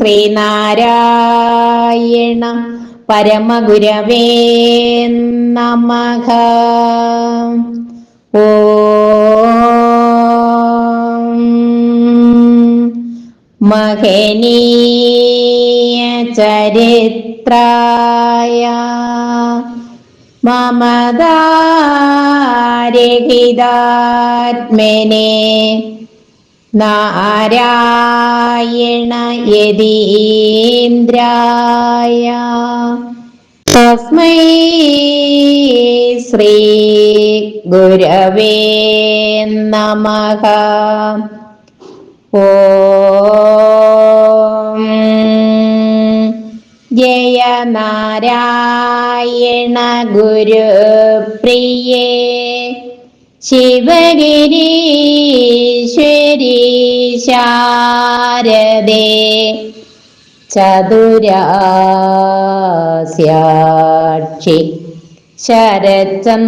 ശ്രീനാരായണ പരമഗുരവേ നമഃ. ഓ മഹനീയ ചരിത്രായ മമദാരഹിതാത്മനെ നാരായണ യതീന്ദ്രായ. തസ്മൈ ശ്രീ ഗുരവേ നമഃ. ഓ ജയ നാരായണ ഗുരുപ്രിയേ. ശിവഗിരീശ്വരി ശാരദേ ചതുരാസ്യാക്ഷി ശരചന്ദ്രമരീചികേ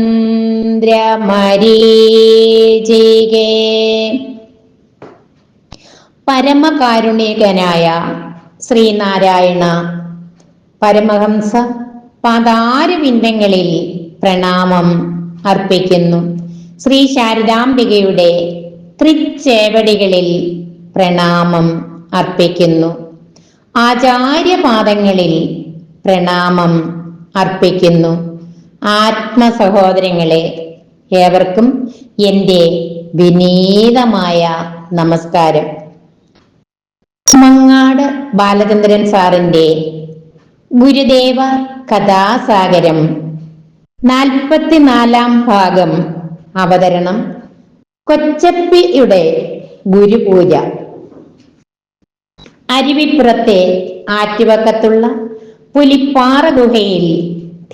പരമകാരുണികനായ ശ്രീനാരായണ പരമഹംസ പാതാരവിന്ദങ്ങളിൽ പ്രണാമം അർപ്പിക്കുന്നു. ശ്രീ ശാരദാംബികയുടെ തൃച്ചേവടികളിൽ പ്രണാമം അർപ്പിക്കുന്നു. ആചാര്യപാദങ്ങളിൽ പ്രണാമം അർപ്പിക്കുന്നു. ആത്മസഹോദരങ്ങളെ ഏവർക്കും എന്റെ വിനീതമായ നമസ്കാരം. മങ്ങാട് ബാലചന്ദ്രൻ സാറിന്റെ ഗുരുദേവ കഥാസാഗരം നാൽപ്പത്തിനാലാം ഭാഗം അവതരണം കൊച്ചപ്പിയുടെ ഗുരുപൂജ. അരുവിപ്പുറത്തെ ആറ്റുവക്കത്തുള്ള പുലിപ്പാറ ഗുഹയിൽ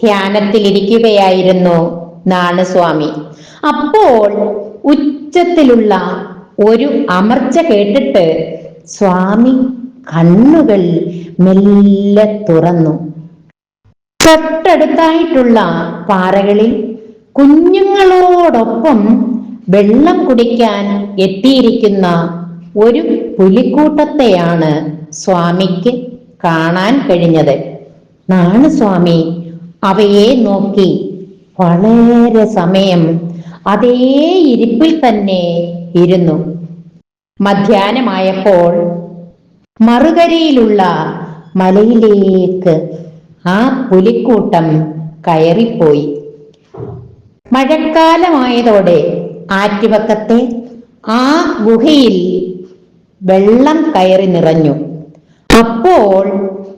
ധ്യാനത്തിലിരിക്കുകയായിരുന്നു നാണസ്വാമി. അപ്പോൾ ഉച്ചത്തിലുള്ള ഒരു അമർച്ച കേട്ടിട്ട് സ്വാമി കണ്ണുകൾ മെല്ലെ തുറന്നു. തൊട്ടടുത്തായിട്ടുള്ള പാറകളിൽ കുഞ്ഞുങ്ങളോടൊപ്പം വെള്ളം കുടിക്കാൻ എത്തിയിരിക്കുന്ന ഒരു പുലിക്കൂട്ടത്തെയാണ് സ്വാമിക്ക് കാണാൻ കഴിഞ്ഞത്. നാണ് സ്വാമി അവയെ നോക്കി വളരെ സമയം അതേ ഇരിപ്പിൽ തന്നെ ഇരുന്നു. മധ്യാനമായപ്പോൾ മറുകരയിലുള്ള മലയിലേക്ക് ആ പുലിക്കൂട്ടം കയറിപ്പോയി. മഴക്കാലമായതോടെ ആറ്റുപക്കത്തെ ആ ഗുഹയിൽ വെള്ളം കയറി നിറഞ്ഞു. അപ്പോൾ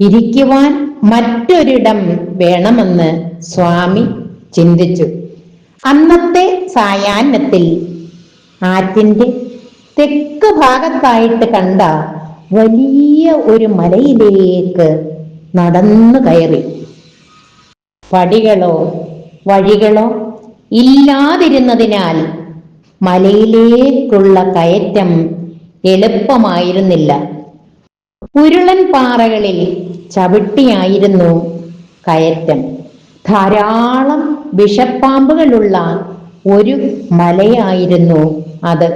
ഇരിക്കുവാൻ മറ്റൊരിടം വേണമെന്ന് സ്വാമി ചിന്തിച്ചു. അന്നത്തെ സായാഹ്നത്തിൽ ആറ്റിന്റെ തെക്ക് ഭാഗത്തായിട്ട് കണ്ട വലിയ ഒരു മലയിലേക്ക് നടന്നു കയറി. പടികളോ വഴികളോ ഇല്ലാതിരുന്നതിനാൽ മലയിലേക്കുള്ള കയറ്റം എളുപ്പമായിരുന്നില്ല. ഉരുളൻ പാറകളിൽ ചവിട്ടിയായിരുന്നു കയറ്റം. ധാരാളം വിഷപ്പാമ്പുകളുള്ള ഒരു മലയായിരുന്നു അത്.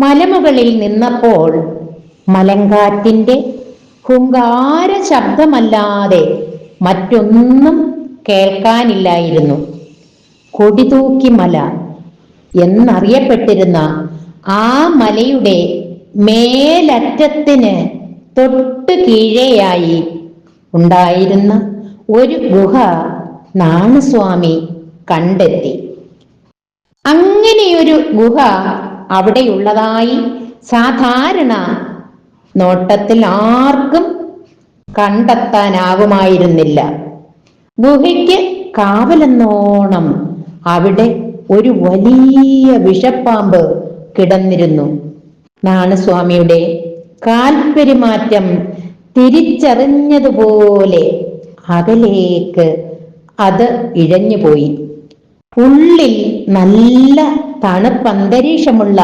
മലമുകളിൽ നിന്നപ്പോൾ മലങ്കാറ്റിന്റെ ഹുങ്കാര ശബ്ദമല്ലാതെ മറ്റൊന്നും കേൾക്കാനില്ലായിരുന്നു. കൊടിതൂക്കി മല എന്നറിയപ്പെട്ടിരുന്ന ആ മലയുടെ മേലറ്റത്തിന് തൊട്ട് കീഴെയായി ഉണ്ടായിരുന്ന ഒരു ഗുഹ നാണസ്വാമി കണ്ടെത്തി. അങ്ങനെയൊരു ഗുഹ അവിടെയുള്ളതായി സാധാരണ നോട്ടത്തിൽ ആർക്കും കണ്ടെത്താനാകുമായിരുന്നില്ല ഗുഹയ്ക്ക് കാവലെന്നോണം അവിടെ ഒരു വലിയ വിഷപ്പാമ്പ് കിടന്നിരുന്നു. നാണസ്വാമിയുടെ കാൽപെരുമാറ്റം തിരിച്ചറിഞ്ഞതുപോലെ അകലേക്ക് അത് ഇഴഞ്ഞുപോയി. ഉള്ളിൽ നല്ല തണുപ്പന്തരീക്ഷമുള്ള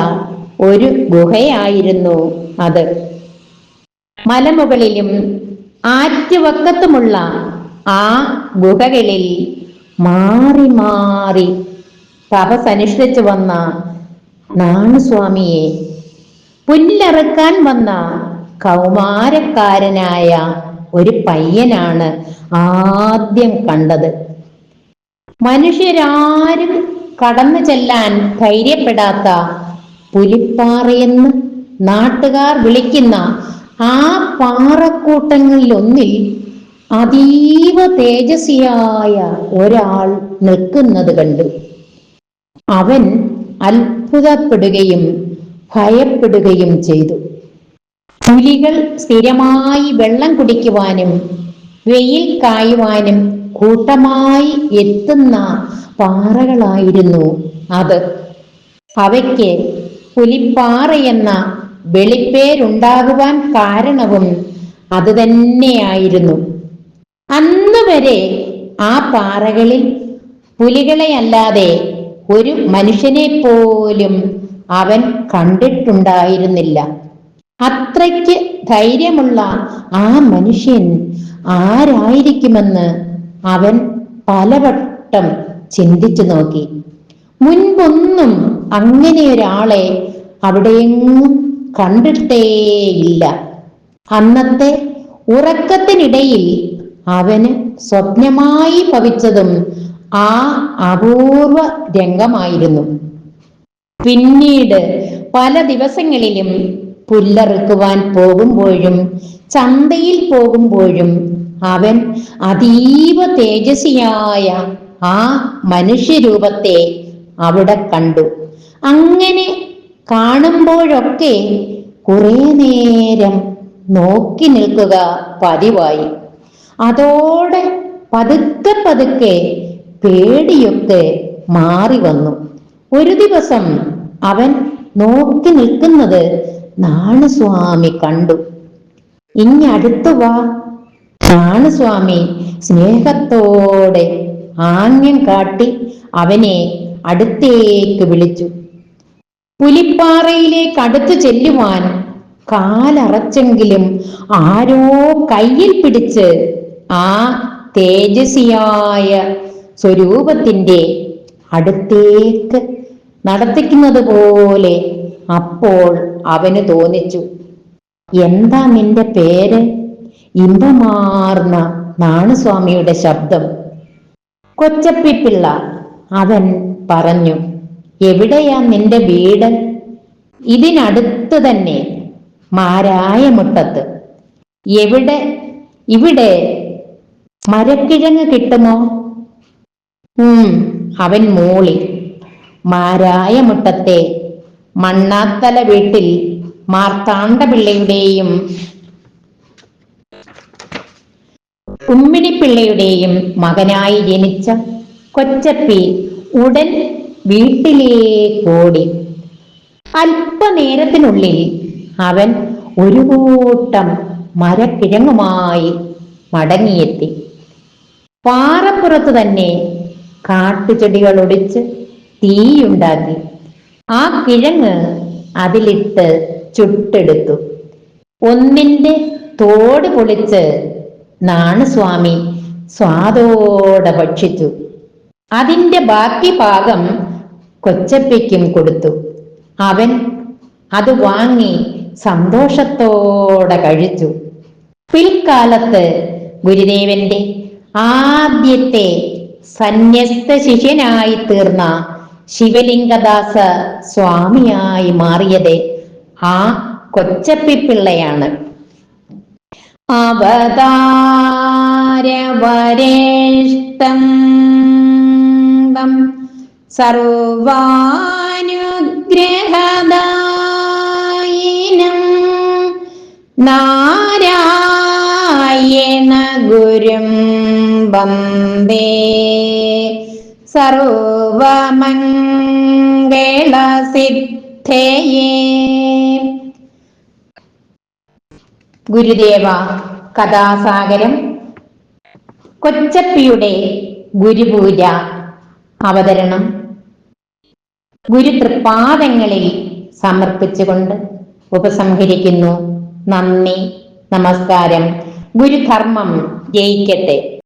ഒരു ഗുഹയായിരുന്നു അത്. മലമുകളിലും ആറ്റുവക്കത്തുമുള്ള ആ ഗുഹകളിൽ മാറി മാറി തപസനുഷ്ഠിച്ചു വന്ന നാണുസ്വാമിയെ പുല്ലിറക്കാൻ വന്ന കൗമാരക്കാരനായ ഒരു പയ്യനാണ് ആദ്യം കണ്ടത്. മനുഷ്യരാരും കടന്നു ചെല്ലാൻ ധൈര്യപ്പെടാത്ത പുലിപ്പാറയെന്ന് നാട്ടുകാർ വിളിക്കുന്ന ആ പാറക്കൂട്ടങ്ങളിൽ ഒന്നിൽ അതീവ തേജസ്വിയായ ഒരാൾ നിൽക്കുന്നത് കണ്ടു. അവൻ അത്ഭുതപ്പെടുകയും ഭയപ്പെടുകയും ചെയ്തു. പുലികൾ സ്ഥിരമായി വെള്ളം കുടിക്കുവാനും വെയിൽ കായുവാനും കൂട്ടമായി എത്തുന്ന പാറകളായിരുന്നു അത്. അവയ്ക്ക് പുലിപ്പാറയെന്ന വെളിപ്പേരുണ്ടാകുവാൻ കാരണവും അതുതന്നെയായിരുന്നു അന്ന് വരെ ആ പാറകളിൽ പുലികളെ അല്ലാതെ ഒരു മനുഷ്യനെ പോലും അവൻ കണ്ടിട്ടുണ്ടായിരുന്നില്ല. അത്രയ്ക്ക് ധൈര്യമുള്ള ആ മനുഷ്യൻ ആരായിരിക്കുമെന്ന് അവൻ പലവട്ടം ചിന്തിച്ചു നോക്കി. മുൻപൊന്നും അങ്ങനെ ഒരാളെ അവിടെയെങ്ങും കണ്ടിട്ടേയില്ല. അന്നത്തെ ഉറക്കത്തിനിടയിൽ അവന് സ്വപ്നമായി ഭവിച്ചതും ആ അപൂർവ രംഗമായിരുന്നു. പിന്നീട് പല ദിവസങ്ങളിലും പുല്ലറുക്കുവാൻ പോകുമ്പോഴും ചന്തയിൽ പോകുമ്പോഴും അവൻ അതീവ തേജസ്വിയായ ആ മനുഷ്യരൂപത്തെ അവിടെ കണ്ടു. അങ്ങനെ കാണുമ്പോഴൊക്കെ കുറെ നേരം നോക്കി നിൽക്കുക പതിവായി. അതോടെ പതുക്കെ പതുക്കെ പേടിയൊക്കെ മാറി വന്നു. ഒരു ദിവസം അവൻ നോക്കി നിൽക്കുന്നത് നാണുസ്വാമി കണ്ടു. ഇനി അടുത്തു വാ. നാണുസ്വാമി സ്നേഹത്തോടെ ആംഗ്യം കാട്ടി അവനെ അടുത്തേക്ക് വിളിച്ചു. പുലിപ്പാറയിലേക്ക് അടുത്തു ചെല്ലുവാൻ കാലറച്ചെങ്കിലും ആരോ കയ്യിൽ പിടിച്ച് ആ തേജസ്വിയായ സ്വരൂപത്തിന്റെ അടുത്തേക്ക് നടത്തിക്കുന്നത് പോലെ അപ്പോൾ അവന് തോന്നിച്ചു. എന്താ നിന്റെ പേര്? ഇമ്പമാർന്ന നാണുസ്വാമിയുടെ ശബ്ദം. കൊച്ചപ്പിപ്പിള്ള അവൻ പറഞ്ഞു എവിടെയാ നിന്റെ വീട്? ഇതിനടുത്ത് തന്നെ മാരായ മുട്ടത്ത്. എവിടെ? ഇവിടെ മരക്കിഴങ്ങ് കിട്ടുമോ? ഉം അവൻ മൂളി. മാരായമുട്ടത്തെ മണ്ണാത്തല വീട്ടിൽ മാർത്താണ്ഡപിള്ളയുടെയും ഉമ്മിണിപ്പിള്ളയുടെയും മകനായി ജനിച്ച കൊച്ചപ്പി ഉടൻ വീട്ടിലേക്കോടി അല്പനേരത്തിനുള്ളിൽ അവൻ ഒരു കൂട്ടം മരക്കിഴങ്ങുമായി മടങ്ങിയെത്തി. പാറപ്പുറത്ത് തന്നെ കാട്ടുചെടികൾ ഒടിച്ച് തീയുണ്ടാക്കി ആ കിഴങ്ങ് അതിലിട്ട് ചുട്ടെടുത്തു. ഒന്നിന്റെ തോട് പൊളിച്ച് നാണുസ്വാമി സ്വാദോടെ ഭക്ഷിച്ചു. അതിന്റെ ബാക്കി ഭാഗം കൊച്ചപ്പയ്ക്കും കൊടുത്തു. അവൻ അത് വാങ്ങി സന്തോഷത്തോടെ കഴിച്ചു. പിൽക്കാലത്ത് ഗുരുദേവന്റെ ആദ്യത്തെ സന്യസ്ത ശിഷ്യനായി തീർന്ന ശിവലിംഗദാസ സ്വാമിയായി മാറിയത് ആ കൊച്ചപ്പിപ്പിള്ളയാണ്. അവതാരവരേഷ്ടം സർവാനുഗ്രഹദായിനം നാരായണ വന്ദേ സർവമംഗളസിദ്ധയേ. ഗുരുദേവ കഥാസാഗരം. കൊച്ചപ്പിയുടെ ഗുരുപൂജ അവതരണം. ഗുരു തൃപ്പാദങ്ങളിൽ സമർപ്പിച്ചുകൊണ്ട് ഉപസംഹരിക്കുന്നു. നന്ദി നമസ്കാരം. ഗുരുധർമ്മം ജയിക്കട്ടെ.